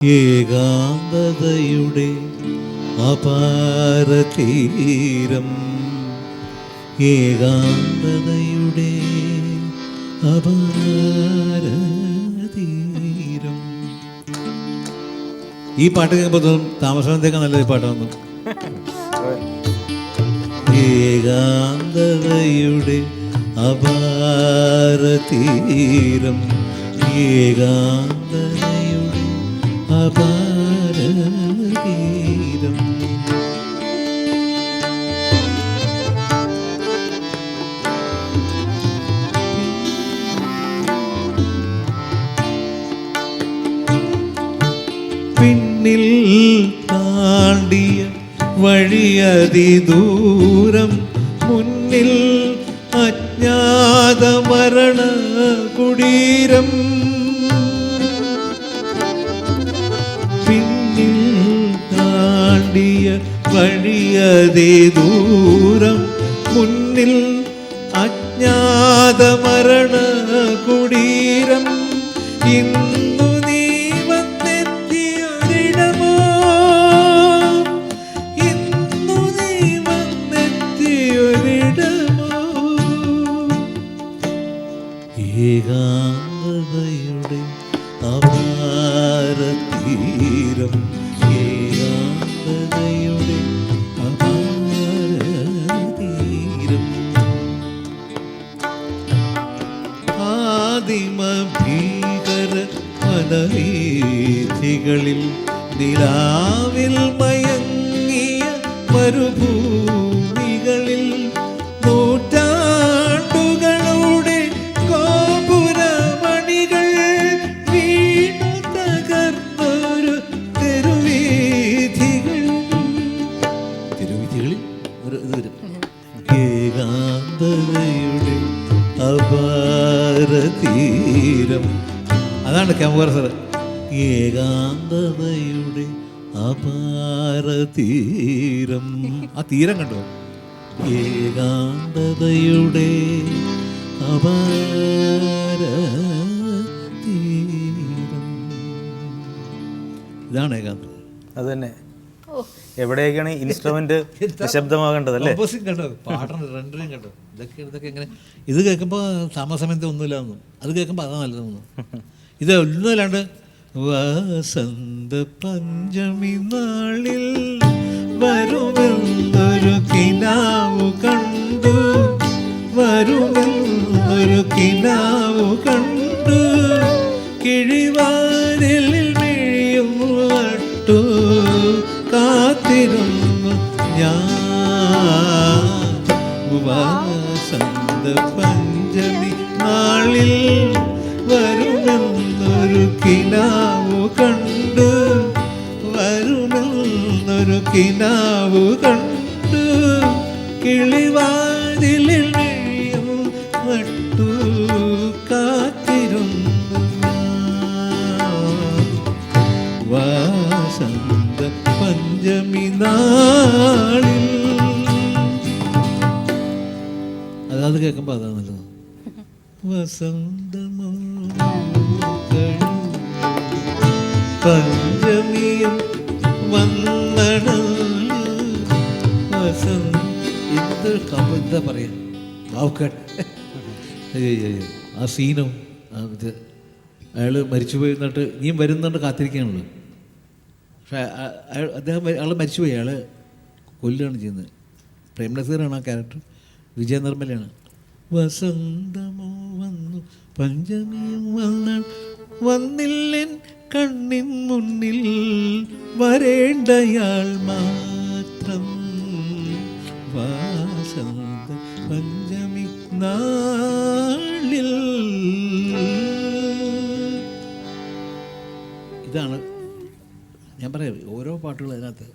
ഏകാന്തതയുടെ അപാരതീരം ഏകാന്തതയുടെ അപാരതീരം ഈ പാട്ട് കേൾക്കുമ്പോൾ താമസത്തേക്കാൾ നല്ലൊരു പാട്ടാണ് ഏകാന്തതയുടെ അപാരതീരം ഏകാന്തതയുടെ അപാരതീരം പിന്നിൽ താണ്ടിയ വഴിയതിദൂരം മുന്നിൽ അജ്ഞാത മരണ കുടീരം താണ്ടിയ വഴിയതിദൂരം മുന്നിൽ അജ്ഞാത മരണ കുടീരം. ഇന്നു നീ വന്നെത്തിയൊരിടമോ? ഇന്നു നീ വന്നെത്തിയൊരിടമോ? ഏകാന്തതയുടെ അപാരതീരം. ഏകാന്തതയുടെ വനവീഥികളിൽ നിലാവിൽ മയങ്ങിയ മരുഭൂമികളിൽ നൂറ്റാണ്ടുകളുടെ ഗോപുരമണികൾ വീണു തകർന്നൊരു തെരുവീഥികൾ. തിരുവിധികളിൽ ഒരു ഇത് വരും. ഏകാന്തതയുടെ അപാരതീരം. അതാണ് ക്യാമ്പർ സാർ ഏകാന്തതയുടെ അപാരതീരം ആ തീരം കണ്ടോ? ഏകാന്തതയുടെ അപാരതീരം ഇതാണ് ഏകാന്തം അത് തന്നെ. എവിടെയൊക്കെയാണ് ഇൻസ്ട്രുമെന്റ് നിശബ്ദമാകേണ്ടത് അല്ലേ കണ്ടോ? പാട്ടറിന് രണ്ടരയും കണ്ടോ? ഇതൊക്കെ ഇതൊക്കെ എങ്ങനെ? ഇത് കേൾക്കുമ്പോൾ താമസമയത്ത് ഒന്നുമില്ല ഒന്നും അത് കേൾക്കുമ്പോൾ അതാ നല്ലതൊന്നും ഇത് ഒന്നുമല്ലാണ്ട് വസന്ത പഞ്ചമി നാളിൽ വരുമെന്നൊരു കിനാവ് കണ്ടു. വരുമെന്നൊരു കിനാവ് കണ്ടു. കിഴിവാരിൽ മിഴിയും വട്ടു കാത്തിരുന്നു ഞാൻ വസന്ത പഞ്ചമി നാളിൽ വരുമെന്നൊരു കിനാവു കണ്ടു. വരുമെന്നൊരു കിനാവു കണ്ടു. കിളിവാതിലിൽ നട്ടു കാത്തിരുന്നു. വാസന്ത പഞ്ചമി നാളിൽ. അതാത് കേൾക്കുമ്പോൾ അതാ നല്ലത് വസന്തമോ പഞ്ചമിയും വന്നണ വസന്ത എന്ത് എന്താ പറയാ വാവുക്കാട്ട് ആ സീനും ഇത് അയാൾ മരിച്ചുപോയി എന്നിട്ട് നീ വരുന്നുണ്ട് കാത്തിരിക്കാനുള്ളൂ പക്ഷേ അയാൾ അദ്ദേഹം അയാൾ മരിച്ചുപോയി അയാൾ കൊല്ലുകയാണ് ചെയ്യുന്നത് പ്രേംനസീറാണ് ആ ക്യാരക്ടർ വിജയ നിർമ്മലയാണ് വസന്തമോ വന്നു പഞ്ചമിയും വന്ന വന്നില്ലൻ കണ്ണിൻ മുന്നിൽ വരേണ്ടയാൾ മാത്രം. വാസന്ത പഞ്ചമി നാളിൽ. ഇതാണ് ഞാൻ പറയാം ഓരോ പാട്ടുകളും അതിനകത്ത്